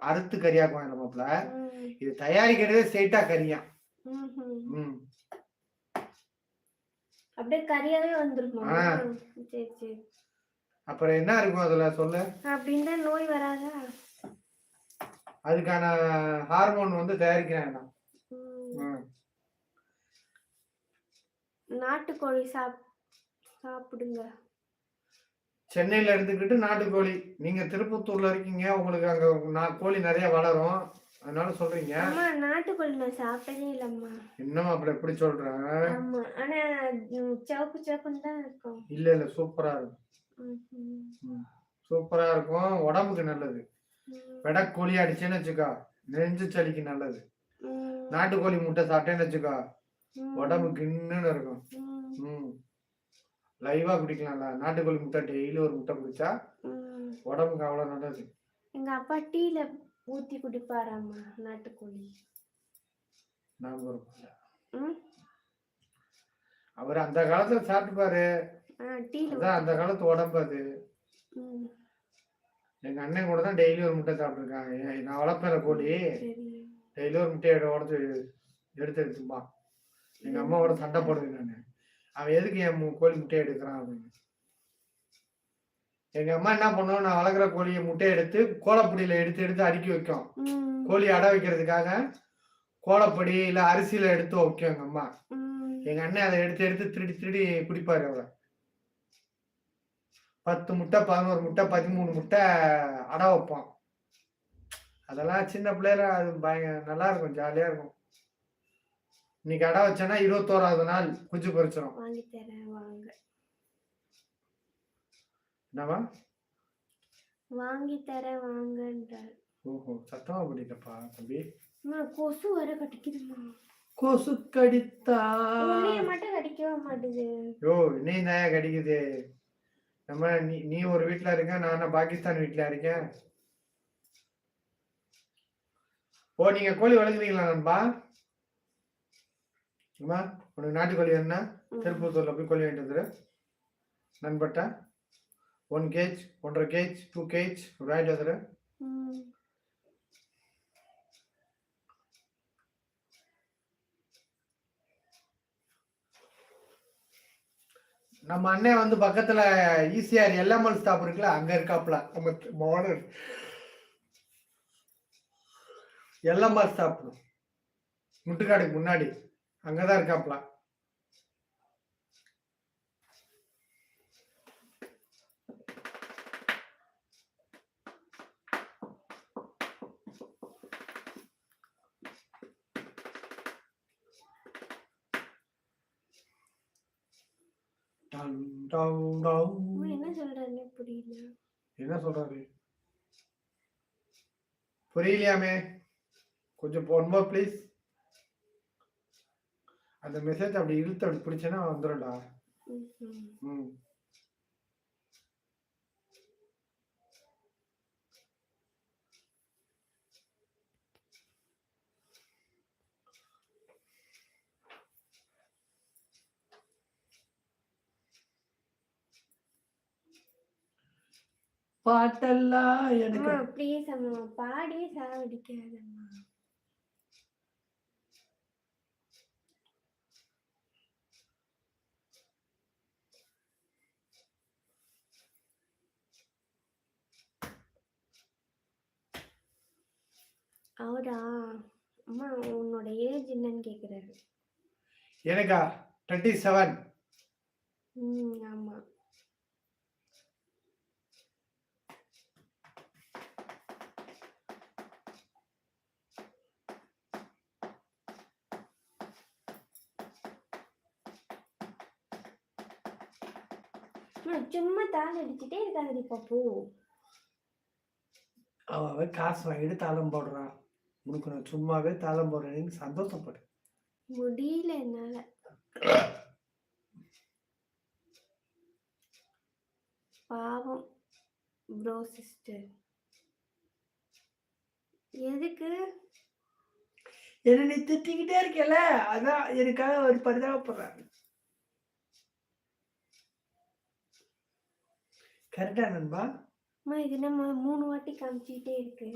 அறுத்து கறியாக்குவாங்க மாப்பிள. இது தயாரிக்கிறதே ஸ்ட்ரெயிட்டா கறியா. அப்படியே கறியாவே. சரி சரி. அப்புறம் என்ன இருக்கும் அதுல? சொல்லு. அப்படின்னா நோய் வராதா? அதுக்கான ஹார்மோன் வந்து தயாரிக்கிறாங்க. நாட்டுக்கோழி சாப் சாப்பிடுங்க. சென்னையில இருந்துக்கிட்டு நாட்டுக்கோழி. நீங்க திருப்பத்தூர்ல இருக்கீங்க உங்களுக்கு அங்க கோழி நிறைய வளரும். அதனால சொல்றீங்க. அம்மா நாட்டுக்கோழி நான் சாப்பிட்டதே இல்லம்மா. இன்னும் அப்படி எப்படி சொல்றேன் ஆமா ஆனா சிவப்பு சிவப்புன்னு தான் இருக்கும். இல்ல இல்ல சூப்பரா இருக்கும். சூப்பரா இருக்கும். உடம்புக்கு நல்லது. வெடக்கோழி அடிச்சேன்னு வச்சுக்கோ நெஞ்சு சளிக்கு நல்லது. நாட்டுக்கோழி முட்டை சாப்பிட்டேன்னு வச்சுக்கோ ம். உடம்பு கின்னுன்னு இருக்கும். ம். லைவா குடிக்கலாம்ல. நாட்டுக்கோழி முட்டை டெய்லி ஒரு முட்டை குடிச்சா. உடம்புக்கு அவ்வளவு நல்லது. எங்க அப்பா டீல ஊத்தி குடிப்பாராம்மா நாட்டுக்கோழி. நாங்க ஒரு பிள்ளை. ம். அவர் அந்த காலத்துல சாப்பிட்டுப்பாரு. அந்த காலத்து உடம்பு அது. எங்க அண்ணன் கூட தான் டெய்லி ஒரு முட்டை சாப்பிட்டுருக்காங்க. நான் வளர்ப்பேன் கோழி. டெய்லி ஒரு முட்டையை உடச்சு எடுத்து எடுத்துப்பான் எங்க அம்மாவோட சண்டை போடுவேன் நான். அவன் எதுக்கு என் கோழி முட்டையை எடுக்கிறான் அப்படின்னு. எங்க அம்மா என்ன பண்ணுவோம் நான் வளர்க்குற கோழியை முட்டையை எடுத்து கோலப்பொடியில எடுத்து எடுத்து அடுக்கி வைக்கும். கோழி அடை வைக்கிறதுக்காக கோலப்பொடி இல்ல அரிசியில எடுத்து வைக்கும் எங்க அம்மா. எங்க அண்ணன் அதை எடுத்து எடுத்து திருடி திருடி குடிப்பாரு அவர். பத்து முட்டை பதினோரு முட்டை பதிமூணு முட்டை அடை வைப்போம் அதெல்லாம் சின்ன பிள்ளையில அது பயங்க நல்லா இருக்கும் ஜாலியா இருக்கும். இன்னைக்கு அடை வச்சேன்னா இருபத்தோராவது நாள் குஞ்சு வாங்கி வாங்க. என்னவா? வாங்கி தரேன் வாங்கன்றார் ஓஹோ சத்தமா பண்ணிட்டப்பா தம்பி. கொசு வர கடிக்குதுமா கொசு கடித்தா? மட்டும் கடிக்கவே மாட்டுது. யோ இன்னையும் தான் கடிக்குது? நம்ம நீ நீ ஒரு வீட்ல இருக்க நான் பாகிஸ்தான் வீட்ல இருக்கேன்? ஓ நீங்க கோழி வளர்க்குறீங்களா நண்பா? அம்மா உனக்கு நாட்டுக்கோழி என்ன. திருப்பத்தூர்ல போய் கோழி வாங்கிட்டு வந்துரு. நண்பட்டா ஒன் கேஜ் ஒன்றரை கேஜ் டூ கேஜ் வாங்கிட்டு வந்துரு. நம்ம அண்ணன் வந்து பக்கத்துல ஈசிஆர் எல்எம்எல் ஸ்டாப் இருக்குல்ல அங்க இருக்காப்ல நம்ம மாடல் எல்எம்ஆர் ஸ்டாப். முட்டுக்காடுக்கு முன்னாடி. அங்கதான் இருக்காப்ல. டம், டம், டம். அம்மா என்ன சொல்றேன்னு புரியல. என்ன சொல்றாரு? புரியலையாமே. கொஞ்சம் போன்பா ப்ளீஸ் அந்த மெசேஜ் அப்படி இழுத்து அப்படி பிடிச்சேன்னா வந்துடும்டா ம், பாட்டெல்லாம் எனக்கு ப்ளீஸ் அம்மா பாடியே சாவடிக்காதம்மா. அவரா? அம்மா உன்னோட ஏஜ் என்னன்னு கேக்குறாரு. எனக்கா? டுவெண்ட்டி செவன் ம் ஆமா. சும்மா தாள் அடிச்சுட்டே இருக்காதடி பாப்பு. அவன் காசு வாங்கிட்டு தாளம் போடுறான் உனக்கு நான் சும்மாவே தாளம் போடுறேன்னு சந்தோஷப்படு முடியல என்னால. பாவம் ப்ரோ சிஸ்டர் எதுக்கு? என்ன நீ திட்டிக்கிட்டே இருக்கல அதான் எனக்காக ஒரு பரிதாபப்படுறேன் கரெக்டா நண்பா? அம்மா இது நம்ம மூணு வாட்டி காமிச்சிட்டே இருக்கு.